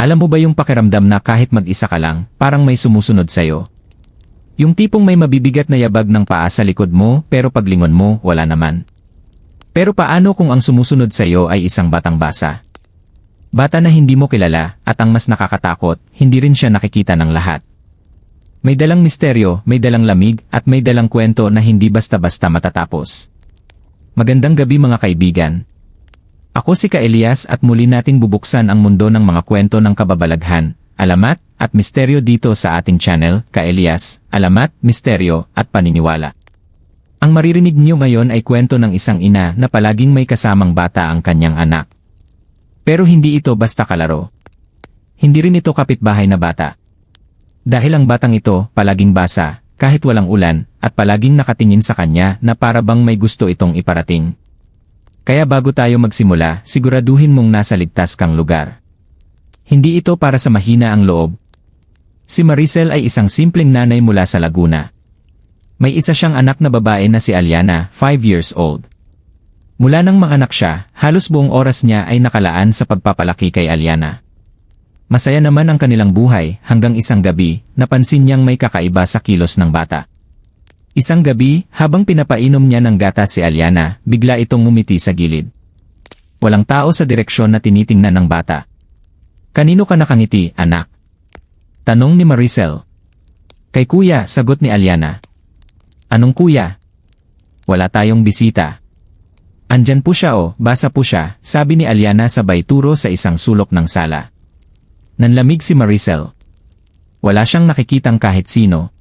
Alam mo ba yung pakiramdam na kahit mag-isa ka lang, parang may sumusunod sa'yo? Yung tipong may mabibigat na yabag ng paa sa likod mo pero paglingon mo, wala naman. Pero paano kung ang sumusunod sa'yo ay isang batang basa? Bata na hindi mo kilala at ang mas nakakatakot, hindi rin siya nakikita ng lahat. May dalang misteryo, may dalang lamig at may dalang kwento na hindi basta-basta matatapos. Magandang gabi mga kaibigan. Ako si Ka Elias at muli nating bubuksan ang mundo ng mga kwento ng kababalaghan, alamat, at misteryo dito sa ating channel, Ka Elias, Alamat, Misteryo, at Paniniwala. Ang maririnig niyo ngayon ay kwento ng isang ina na palaging may kasamang bata ang kanyang anak. Pero hindi ito basta kalaro. Hindi rin ito kapitbahay na bata. Dahil ang batang ito palaging basa, kahit walang ulan, at palaging nakatingin sa kanya na para bang may gusto itong iparating. Kaya bago tayo magsimula, siguraduhin mong nasa ligtas kang lugar. Hindi ito para sa mahina ang loob. Si Maricel ay isang simpleng nanay mula sa Laguna. May isa siyang anak na babae na si Aliana, 5 years old. Mula nang manganak siya, halos buong oras niya ay nakalaan sa pagpapalaki kay Aliana. Masaya naman ang kanilang buhay hanggang isang gabi, napansin niyang may kakaiba sa kilos ng bata. Isang gabi, habang pinapainom niya ng gatas si Aliana, bigla itong ngumiti sa gilid. Walang tao sa direksyon na tinitingnan ng bata. Kanino ka nakangiti, anak? Tanong ni Maricel. Kay kuya, sagot ni Aliana. Anong kuya? Wala tayong bisita. Andyan po siya o, basa po siya, sabi ni Aliana sabay turo sa isang sulok ng sala. Nanlamig si Maricel. Wala siyang nakikitang kahit sino,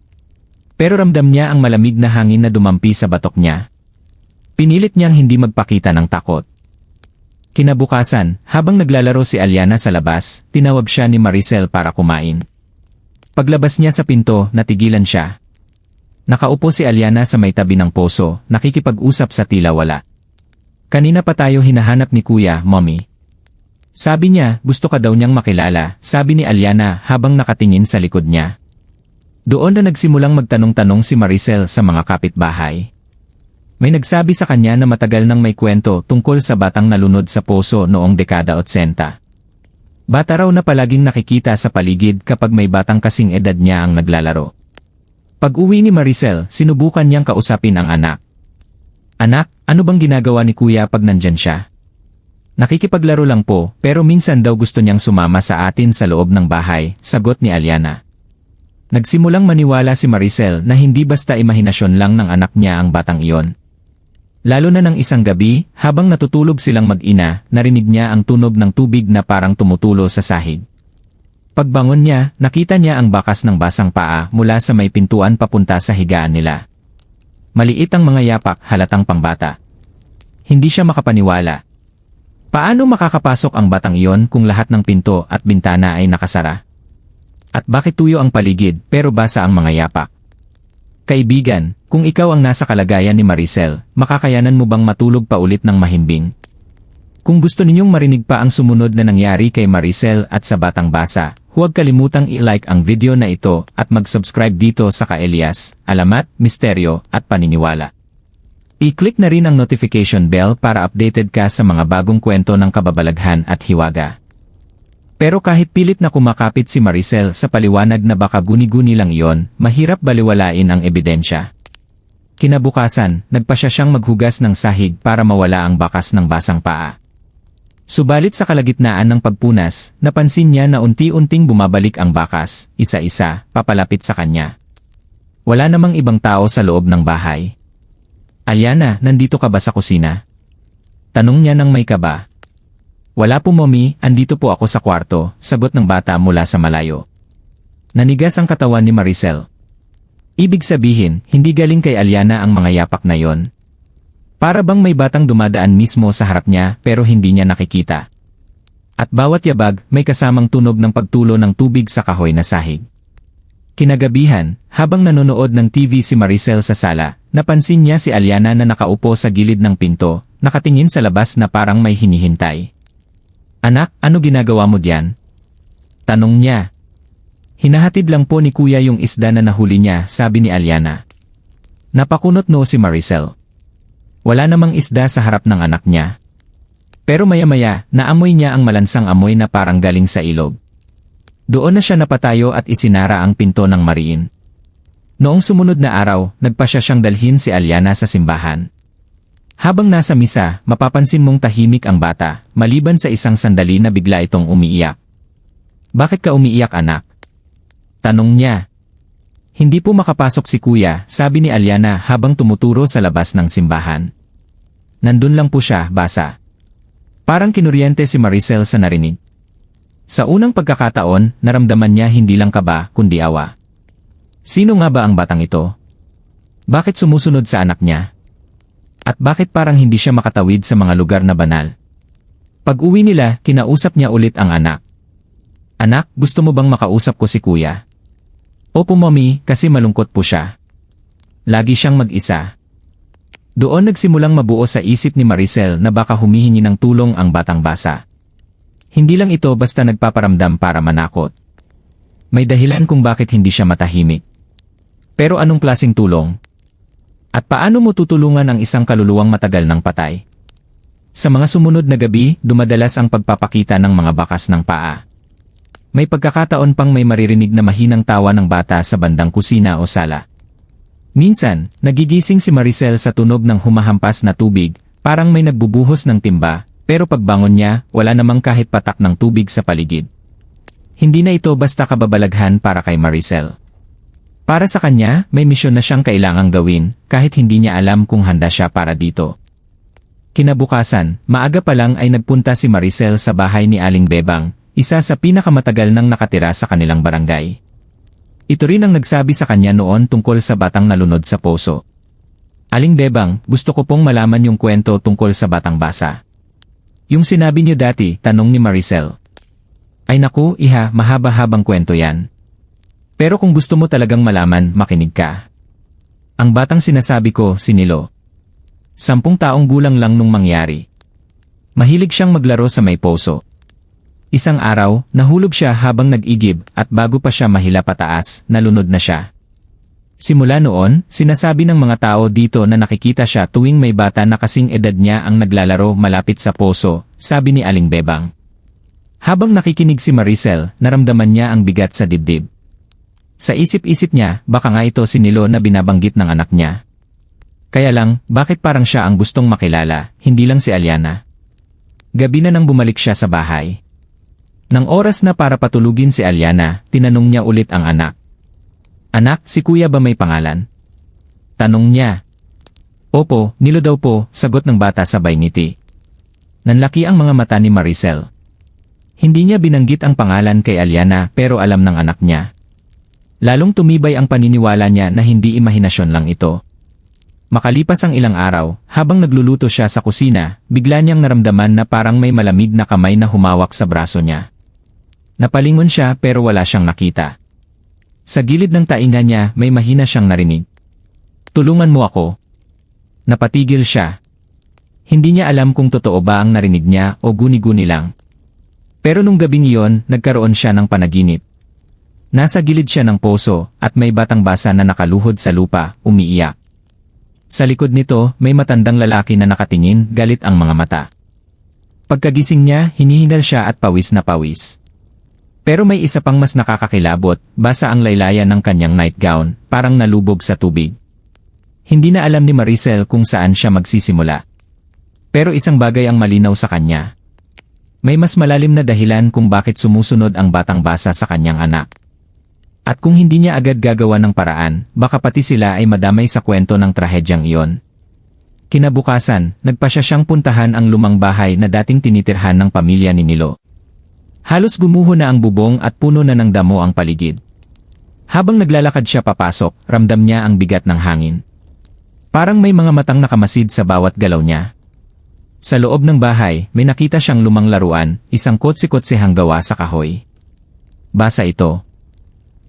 pero ramdam niya ang malamig na hangin na dumampi sa batok niya. Pinilit niyang hindi magpakita ng takot. Kinabukasan, habang naglalaro si Aliana sa labas, tinawag siya ni Maricel para kumain. Paglabas niya sa pinto, natigilan siya. Nakaupo si Aliana sa may tabi ng poso, nakikipag-usap sa tila wala. Kanina pa tayo hinahanap ni Kuya, Mommy. Sabi niya, gusto ka daw niyang makilala, sabi ni Aliana habang nakatingin sa likod niya. Doon na nagsimulang magtanong-tanong si Maricel sa mga kapitbahay. May nagsabi sa kanya na matagal nang may kwento tungkol sa batang nalunod sa poso noong dekada 80. Bata raw na palaging nakikita sa paligid kapag may batang kasing edad niya ang naglalaro. Pag uwi ni Maricel, sinubukan niyang kausapin ang anak. Anak, ano bang ginagawa ni kuya pag nandyan siya? Nakikipaglaro lang po, pero minsan daw gusto niyang sumama sa atin sa loob ng bahay, sagot ni Aliana. Nagsimulang maniwala si Maricel na hindi basta imahinasyon lang ng anak niya ang batang iyon. Lalo na ng isang gabi, habang natutulog silang mag-ina, narinig niya ang tunog ng tubig na parang tumutulo sa sahig. Pagbangon niya, nakita niya ang bakas ng basang paa mula sa may pintuan papunta sa higaan nila. Maliit ang mga yapak halatang pangbata. Hindi siya makapaniwala. Paano makakapasok ang batang iyon kung lahat ng pinto at bintana ay nakasara? At bakit tuyo ang paligid pero basa ang mga yapak? Kaibigan, kung ikaw ang nasa kalagayan ni Maricel, makakayanan mo bang matulog pa ulit ng mahimbing? Kung gusto ninyong marinig pa ang sumunod na nangyari kay Maricel at sa Batang Basa, huwag kalimutang i-like ang video na ito at mag-subscribe dito sa Kaelias, Alamat, Misteryo at Paniniwala. I-click na rin ang notification bell para updated ka sa mga bagong kwento ng kababalaghan at hiwaga. Pero kahit pilit na kumakapit si Maricel sa paliwanag na baka guni-guni lang iyon, mahirap baliwalain ang ebidensya. Kinabukasan, nagpa siya siyang maghugas ng sahig para mawala ang bakas ng basang paa. Subalit sa kalagitnaan ng pagpunas, napansin niya na unti-unting bumabalik ang bakas, isa-isa, papalapit sa kanya. Wala namang ibang tao sa loob ng bahay. Aliana, nandito ka ba sa kusina? Tanong niya ng may kaba, wala po mommy, andito po ako sa kwarto, sagot ng bata mula sa malayo. Nanigas ang katawan ni Maricel. Ibig sabihin, hindi galing kay Aliana ang mga yapak na yon. Para bang may batang dumadaan mismo sa harap niya pero hindi niya nakikita. At bawat yabag may kasamang tunog ng pagtulo ng tubig sa kahoy na sahig. Kinagabihan, habang nanonood ng TV si Maricel sa sala, napansin niya si Aliana na nakaupo sa gilid ng pinto, nakatingin sa labas na parang may hinihintay. Anak, ano ginagawa mo diyan? Tanong niya. Hinahatid lang po ni kuya yung isda na nahuli niya, sabi ni Aliana. Napakunot no si Maricel. Wala namang isda sa harap ng anak niya. Pero maya-maya, naamoy niya ang malansang amoy na parang galing sa ilog. Doon na siya napatayo at isinara ang pinto ng mariin. Noong sumunod na araw, nagpa siya siyang dalhin si Aliana sa simbahan. Habang nasa misa, mapapansin mong tahimik ang bata, maliban sa isang sandali na bigla itong umiiyak. Bakit ka umiiyak anak? Tanong niya. Hindi po makapasok si kuya, sabi ni Aliana habang tumuturo sa labas ng simbahan. Nandun lang po siya, basa. Parang kinuryente si Maricel sa narinig. Sa unang pagkakataon, naramdaman niya hindi lang kaba, kundi awa. Sino nga ba ang batang ito? Bakit sumusunod sa anak niya? At bakit parang hindi siya makatawid sa mga lugar na banal? Pag uwi nila, kinausap niya ulit ang anak. Anak, gusto mo bang makausap ko si kuya? Opo mami, kasi malungkot po siya. Lagi siyang mag-isa. Doon nagsimulang mabuo sa isip ni Maricel na baka humihingi ng tulong ang batang basa. Hindi lang ito basta nagpaparamdam para manakot. May dahilan kung bakit hindi siya matahimik. Pero anong klasing tulong? At paano mo tutulungan ang isang kaluluwang matagal ng patay? Sa mga sumunod na gabi, dumadalas ang pagpapakita ng mga bakas ng paa. May pagkakataon pang may maririnig na mahinang tawa ng bata sa bandang kusina o sala. Minsan, nagigising si Maricel sa tunog ng humahampas na tubig, parang may nagbubuhos ng timba, pero pagbangon niya, wala namang kahit patak ng tubig sa paligid. Hindi na ito basta kababalaghan para kay Maricel. Para sa kanya, may misyon na siyang kailangang gawin, kahit hindi niya alam kung handa siya para dito. Kinabukasan, maaga pa lang ay nagpunta si Maricel sa bahay ni Aling Bebang, isa sa pinakamatagal nang nakatira sa kanilang barangay. Ito rin ang nagsabi sa kanya noon tungkol sa batang nalunod sa poso. Aling Bebang, gusto ko pong malaman yung kwento tungkol sa batang basa. Yung sinabi niyo dati, tanong ni Maricel. Ay naku, iha, mahaba-habang kwento yan. Pero kung gusto mo talagang malaman, makinig ka. Ang batang sinasabi ko, si Nilo. Sampung taong gulang lang nung mangyari. Mahilig siyang maglaro sa may poso. Isang araw, nahulog siya habang nag-igib at bago pa siya mahila pataas, nalunod na siya. Simula noon, sinasabi ng mga tao dito na nakikita siya tuwing may bata na kasing edad niya ang naglalaro malapit sa poso, sabi ni Aling Bebang. Habang nakikinig si Maricel, naramdaman niya ang bigat sa dibdib. Sa isip-isip niya, baka nga ito si Nilo na binabanggit ng anak niya. Kaya lang, bakit parang siya ang gustong makilala, hindi lang si Aliana? Gabi na nang bumalik siya sa bahay. Nang oras na para patulugin si Aliana, tinanong niya ulit ang anak. Anak, si kuya ba may pangalan? Tanong niya. Opo, Nilo daw po, sagot ng bata sabay ngiti. Nanlaki ang mga mata ni Maricel. Hindi niya binanggit ang pangalan kay Aliana pero alam ng anak niya. Lalong tumibay ang paniniwala niya na hindi imahinasyon lang ito. Makalipas ang ilang araw, habang nagluluto siya sa kusina, bigla niyang naramdaman na parang may malamig na kamay na humawak sa braso niya. Napalingon siya pero wala siyang nakita. Sa gilid ng tainga niya may mahina siyang narinig. Tulungan mo ako. Napatigil siya. Hindi niya alam kung totoo ba ang narinig niya o guni-guni lang. Pero nung gabing iyon, nagkaroon siya ng panaginip. Nasa gilid siya ng poso at may batang basa na nakaluhod sa lupa, umiiyak. Sa likod nito, may matandang lalaki na nakatingin, galit ang mga mata. Pagkagising niya, hinihingal siya at pawis na pawis. Pero may isa pang mas nakakakilabot, basa ang laylayan ng kanyang nightgown, parang nalubog sa tubig. Hindi na alam ni Maricel kung saan siya magsisimula. Pero isang bagay ang malinaw sa kanya. May mas malalim na dahilan kung bakit sumusunod ang batang basa sa kanyang anak. At kung hindi niya agad gagawa ng paraan, baka pati sila ay madamay sa kwento ng trahedyang iyon. Kinabukasan, nagpa siya siyang puntahan ang lumang bahay na dating tinitirhan ng pamilya ni Nilo. Halos gumuho na ang bubong at puno na ng damo ang paligid. Habang naglalakad siya papasok, ramdam niya ang bigat ng hangin. Parang may mga matang nakamasid sa bawat galaw niya. Sa loob ng bahay, may nakita siyang lumang laruan, isang kotse-kotsehang gawa sa kahoy. Basa ito,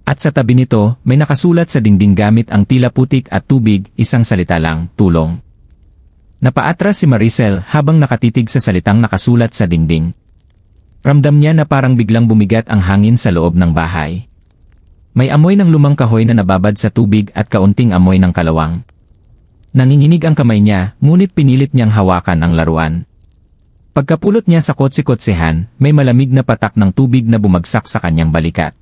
at sa tabi nito, may nakasulat sa dingding gamit ang tila putik at tubig, isang salita lang, tulong. Napaatras si Maricel habang nakatitig sa salitang nakasulat sa dingding. Ramdam niya na parang biglang bumigat ang hangin sa loob ng bahay. May amoy ng lumang kahoy na nababad sa tubig at kaunting amoy ng kalawang. Nanginginig ang kamay niya, ngunit pinilit niyang hawakan ang laruan. Pagkapulot niya sa kotse-kotsehan, may malamig na patak ng tubig na bumagsak sa kanyang balikat.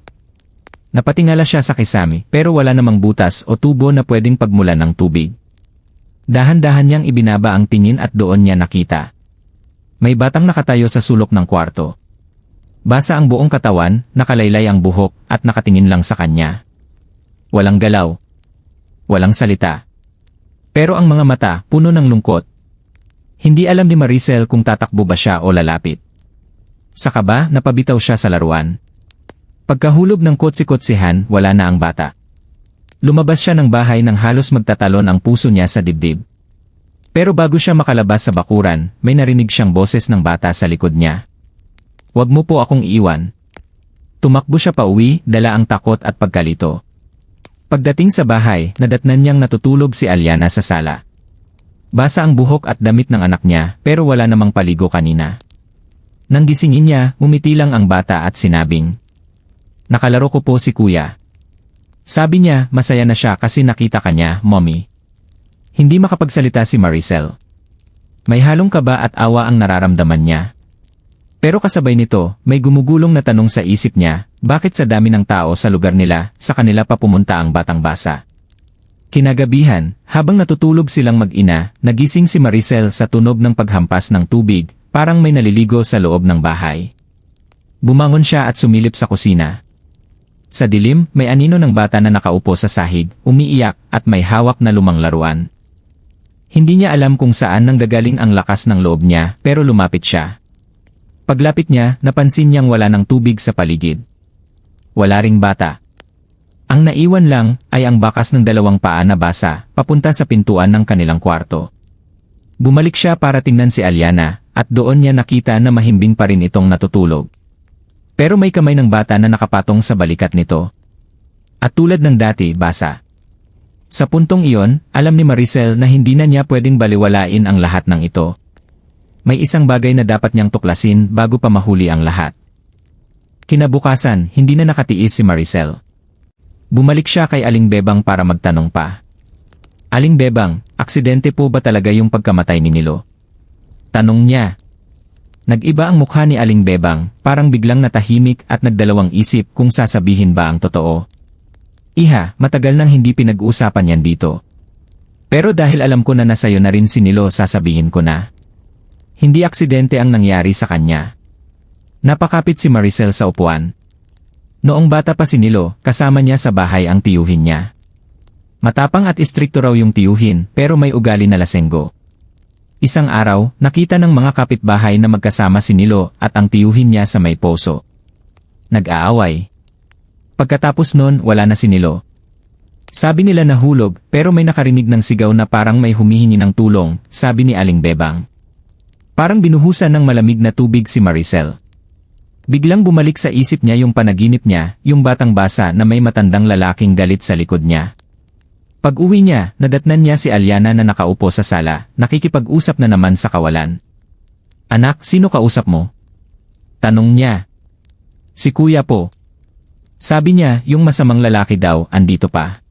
Napatingala siya sa kisami pero wala namang butas o tubo na pwedeng pagmulan ng tubig. Dahan-dahan niyang ibinaba ang tingin at doon niya nakita. May batang nakatayo sa sulok ng kwarto. Basa ang buong katawan, nakalaylay ang buhok at nakatingin lang sa kanya. Walang galaw. Walang salita. Pero ang mga mata puno ng lungkot. Hindi alam ni Maricel kung tatakbo ba siya o lalapit. Sa kaba, napabitaw siya sa laruan. Pagkahulog ng kotse-kotsehan, wala na ang bata. Lumabas siya ng bahay nang halos magtatalon ang puso niya sa dibdib. Pero bago siya makalabas sa bakuran, may narinig siyang boses ng bata sa likod niya. Huwag mo po akong iiwan. Tumakbo siya pa uwi, dala ang takot at pagkalito. Pagdating sa bahay, nadatnan niyang natutulog si Aliana sa sala. Basa ang buhok at damit ng anak niya, pero wala namang paligo kanina. Nang gisingin niya, umiti lang ang bata at sinabing, Nakalaro ko po si kuya. Sabi niya, masaya na siya kasi nakita kanya, mommy. Hindi makapagsalita si Maricel. May halong kaba at awa ang nararamdaman niya. Pero kasabay nito, may gumugulong na tanong sa isip niya, bakit sa dami ng tao sa lugar nila, sa kanila pa pumunta ang batang basa. Kinagabihan, habang natutulog silang mag-ina, nagising si Maricel sa tunog ng paghampas ng tubig, parang may naliligo sa loob ng bahay. Bumangon siya at sumilip sa kusina. Sa dilim, may anino ng bata na nakaupo sa sahig, umiiyak, at may hawak na lumang laruan. Hindi niya alam kung saan nanggagaling ang lakas ng loob niya, pero lumapit siya. Paglapit niya, napansin niyang wala ng tubig sa paligid. Wala ring bata. Ang naiwan lang ay ang bakas ng dalawang paa na basa, papunta sa pintuan ng kanilang kwarto. Bumalik siya para tingnan si Aliana, at doon niya nakita na mahimbing pa rin itong natutulog. Pero may kamay ng bata na nakapatong sa balikat nito. At tulad ng dati, basa. Sa puntong iyon, alam ni Maricel na hindi na niya pwedeng baliwalain ang lahat ng ito. May isang bagay na dapat niyang tuklasin bago pa mahuli ang lahat. Kinabukasan, hindi na nakatiis si Maricel. Bumalik siya kay Aling Bebang para magtanong pa. Aling Bebang, aksidente po ba talaga yung pagkamatay ni Nilo? Tanong niya, Nag-iba ang mukha ni Aling Bebang, parang biglang natahimik at nagdalawang isip kung sasabihin ba ang totoo. Iha, matagal nang hindi pinag-uusapan yan dito. Pero dahil alam ko na nasayo na rin si Nilo sasabihin ko na. Hindi aksidente ang nangyari sa kanya. Napakapit si Maricel sa upuan. Noong bata pa si Nilo, kasama niya sa bahay ang tiyuhin niya. Matapang at istrikto raw yung tiyuhin pero may ugali na lasenggo. Isang araw, nakita ng mga kapitbahay na magkasama si Nilo at ang tiyuhin niya sa may poso. Nag-aaway. Pagkatapos nun, wala na si Nilo. Sabi nila nahulog, pero may nakarinig ng sigaw na parang may humihingi ng tulong, sabi ni Aling Bebang. Parang binuhusan ng malamig na tubig si Maricel. Biglang bumalik sa isip niya yung panaginip niya, yung batang basa na may matandang lalaking galit sa likod niya. Pag uwi niya, nadatnan niya si Aliana na nakaupo sa sala, nakikipag-usap na naman sa kawalan. Anak, sino kausap mo? Tanong niya. Si kuya po. Sabi niya, yung masamang lalaki daw, andito pa.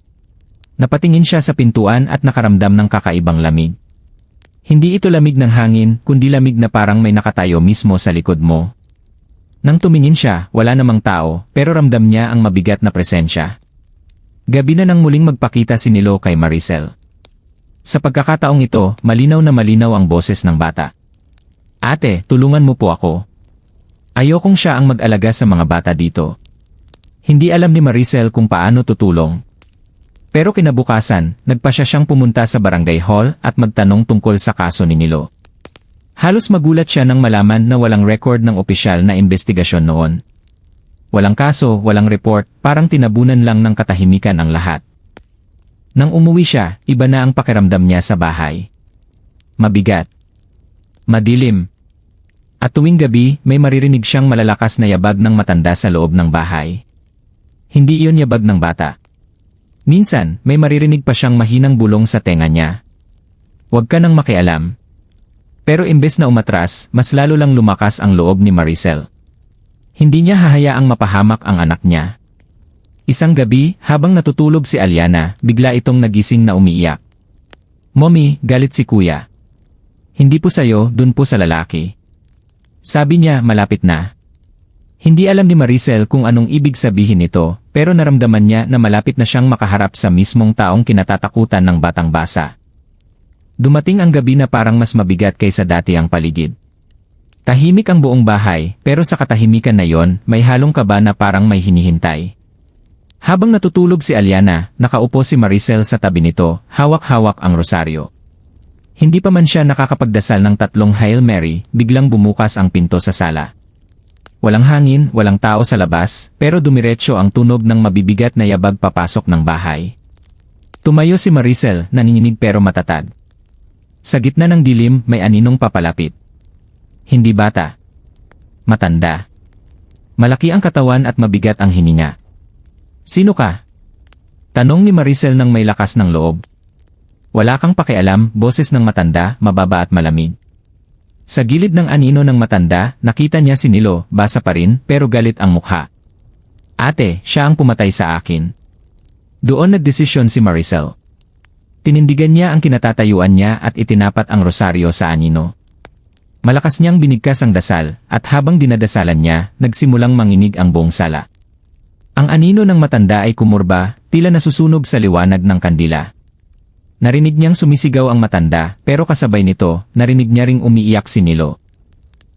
Napatingin siya sa pintuan at nakaramdam ng kakaibang lamig. Hindi ito lamig ng hangin, kundi lamig na parang may nakatayo mismo sa likod mo. Nang tumingin siya, wala namang tao, pero ramdam niya ang mabigat na presensya. Gabi na nang muling magpakita si Nilo kay Maricel. Sa pagkakataong ito, malinaw na malinaw ang boses ng bata. Ate, tulungan mo po ako. Ayokong siya ang mag-alaga sa mga bata dito. Hindi alam ni Maricel kung paano tutulong. Pero kinabukasan, nagpa siya siyang pumunta sa barangay hall at magtanong tungkol sa kaso ni Nilo. Halos magulat siya nang malaman na walang record ng opisyal na investigasyon noon. Walang kaso, walang report, parang tinabunan lang ng katahimikan ang lahat. Nang umuwi siya, iba na ang pakiramdam niya sa bahay. Mabigat. Madilim. At tuwing gabi, may maririnig siyang malalakas na yabag ng matanda sa loob ng bahay. Hindi iyon yabag ng bata. Minsan, may maririnig pa siyang mahinang bulong sa tenga niya. Huwag ka nang makialam. Pero imbes na umatras, mas lalo lang lumakas ang loob ni Maricel. Hindi niya hahayaang mapahamak ang anak niya. Isang gabi, habang natutulog si Aliana, bigla itong nagising na umiiyak. Mommy, galit si kuya. Hindi po sayo, dun po sa lalaki. Sabi niya malapit na. Hindi alam ni Maricel kung anong ibig sabihin nito, pero naramdaman niya na malapit na siyang makaharap sa mismong taong kinatatakutan ng batang basa. Dumating ang gabi na parang mas mabigat kaysa dati ang paligid. Tahimik ang buong bahay, pero sa katahimikan na yon, may halong kaba na parang may hinihintay. Habang natutulog si Aliana, nakaupo si Maricel sa tabi nito, hawak-hawak ang rosaryo. Hindi pa man siya nakakapagdasal ng tatlong Hail Mary, biglang bumukas ang pinto sa sala. Walang hangin, walang tao sa labas, pero dumiretso ang tunog ng mabibigat na yabag papasok ng bahay. Tumayo si Maricel, nanginginig pero matatag. Sa gitna ng dilim, may aninong papalapit. Hindi bata. Matanda. Malaki ang katawan at mabigat ang hininga. Sino ka? Tanong ni Maricel ng may lakas ng loob. Wala kang pakialam, boses ng matanda, mababa at malamig. Sa gilid ng anino ng matanda, nakita niya si Nilo, basa pa rin, pero galit ang mukha. Ate, siya ang pumatay sa akin. Doon nagdesisyon si Maricel. Tinindigan niya ang kinatatayuan niya at itinapat ang rosaryo sa anino. Malakas niyang binigkas ang dasal, at habang dinadasalan niya, nagsimulang manginig ang buong sala. Ang anino ng matanda ay kumurba, tila nasusunog sa liwanag ng kandila. Narinig niyang sumisigaw ang matanda, pero kasabay nito, narinig niya ring umiiyak si Nilo.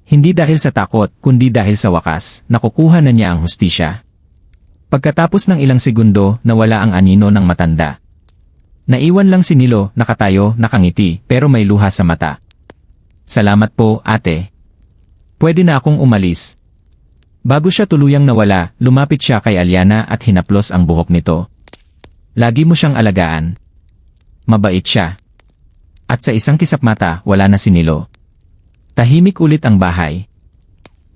Hindi dahil sa takot, kundi dahil sa wakas, nakukuha na niya ang hustisya. Pagkatapos ng ilang segundo, nawala ang anino ng matanda. Naiwan lang si Nilo, nakatayo, nakangiti, pero may luha sa mata. Salamat po, ate. Pwede na akong umalis. Bago siya tuluyang nawala, lumapit siya kay Aliana at hinaplos ang buhok nito. Lagi mo siyang alagaan. Mabait siya. At sa isang kisap mata, wala na si Nilo. Tahimik ulit ang bahay.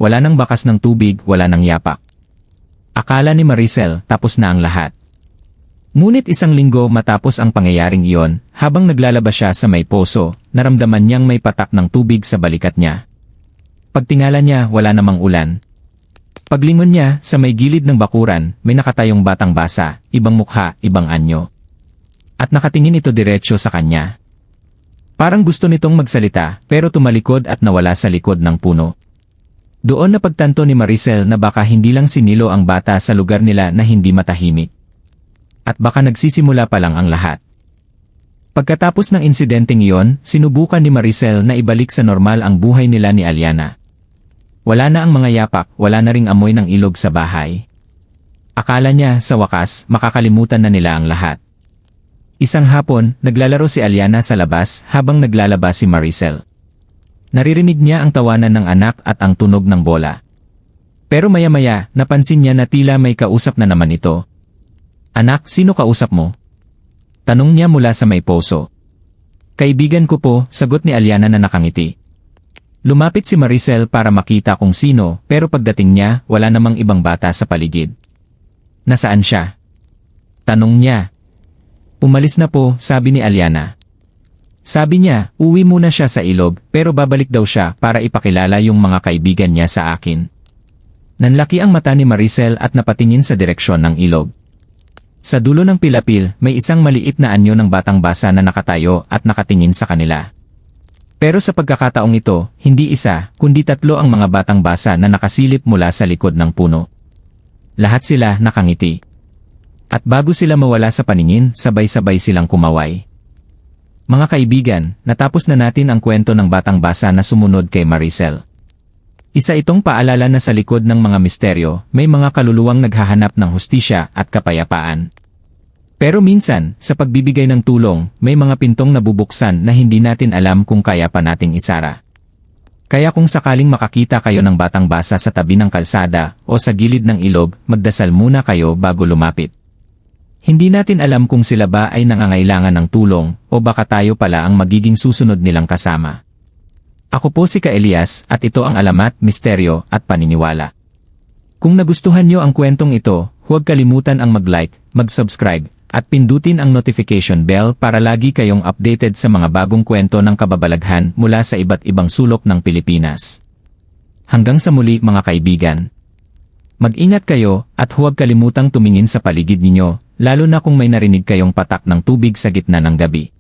Wala nang bakas ng tubig, wala nang yapak. Akala ni Maricel, tapos na ang lahat. Ngunit isang linggo matapos ang pangyayaring iyon, habang naglalabas siya sa may poso, naramdaman niyang may patak ng tubig sa balikat niya. Pagtingala niya, wala namang ulan. Paglingon niya, sa may gilid ng bakuran, may nakatayong batang basa, ibang mukha, ibang anyo. At nakatingin ito diretsyo sa kanya. Parang gusto nitong magsalita, pero tumalikod at nawala sa likod ng puno. Doon na pagtanto ni Maricel na baka hindi lang si Nilo ang bata sa lugar nila na hindi matahimik. At baka nagsisimula pa lang ang lahat. Pagkatapos ng insidenteng iyon, sinubukan ni Maricel na ibalik sa normal ang buhay nila ni Aliana. Wala na ang mga yapak, wala na ring amoy ng ilog sa bahay. Akala niya, sa wakas, makakalimutan na nila ang lahat. Isang hapon, naglalaro si Aliana sa labas habang naglalabas si Maricel. Naririnig niya ang tawanan ng anak at ang tunog ng bola. Pero maya-maya, napansin niya na tila may kausap na naman ito. Anak, sino kausap mo? Tanong niya mula sa may poso. Kaibigan ko po, sagot ni Aliana na nakangiti. Lumapit si Maricel para makita kung sino, pero pagdating niya, wala namang ibang bata sa paligid. Nasaan siya? Tanong niya. Umalis na po, sabi ni Aliana. Sabi niya, uwi muna siya sa ilog, pero babalik daw siya para ipakilala yung mga kaibigan niya sa akin. Nanlaki ang mata ni Maricel at napatingin sa direksyon ng ilog. Sa dulo ng pilapil, may isang maliit na anyo ng batang basa na nakatayo at nakatingin sa kanila. Pero sa pagkakataong ito, hindi isa, kundi tatlo ang mga batang basa na nakasilip mula sa likod ng puno. Lahat sila nakangiti. At bago sila mawala sa paningin, sabay-sabay silang kumaway. Mga kaibigan, natapos na natin ang kwento ng batang basa na sumunod kay Maricel. Isa itong paalala na sa likod ng mga misteryo, may mga kaluluwang naghahanap ng hustisya at kapayapaan. Pero minsan, sa pagbibigay ng tulong, may mga pintong nabubuksan na hindi natin alam kung kaya pa nating isara. Kaya kung sakaling makakita kayo ng batang basa sa tabi ng kalsada o sa gilid ng ilog, magdasal muna kayo bago lumapit. Hindi natin alam kung sila ba ay nangangailangan ng tulong o baka tayo pala ang magiging susunod nilang kasama. Ako po si Ka Elias at ito ang alamat, misteryo at paniniwala. Kung nagustuhan nyo ang kwentong ito, huwag kalimutan ang mag-like, mag-subscribe, at pindutin ang notification bell para lagi kayong updated sa mga bagong kwento ng kababalaghan mula sa iba't ibang sulok ng Pilipinas. Hanggang sa muli mga kaibigan. Mag-ingat kayo at huwag kalimutang tumingin sa paligid ninyo, lalo na kung may narinig kayong patak ng tubig sa gitna ng gabi.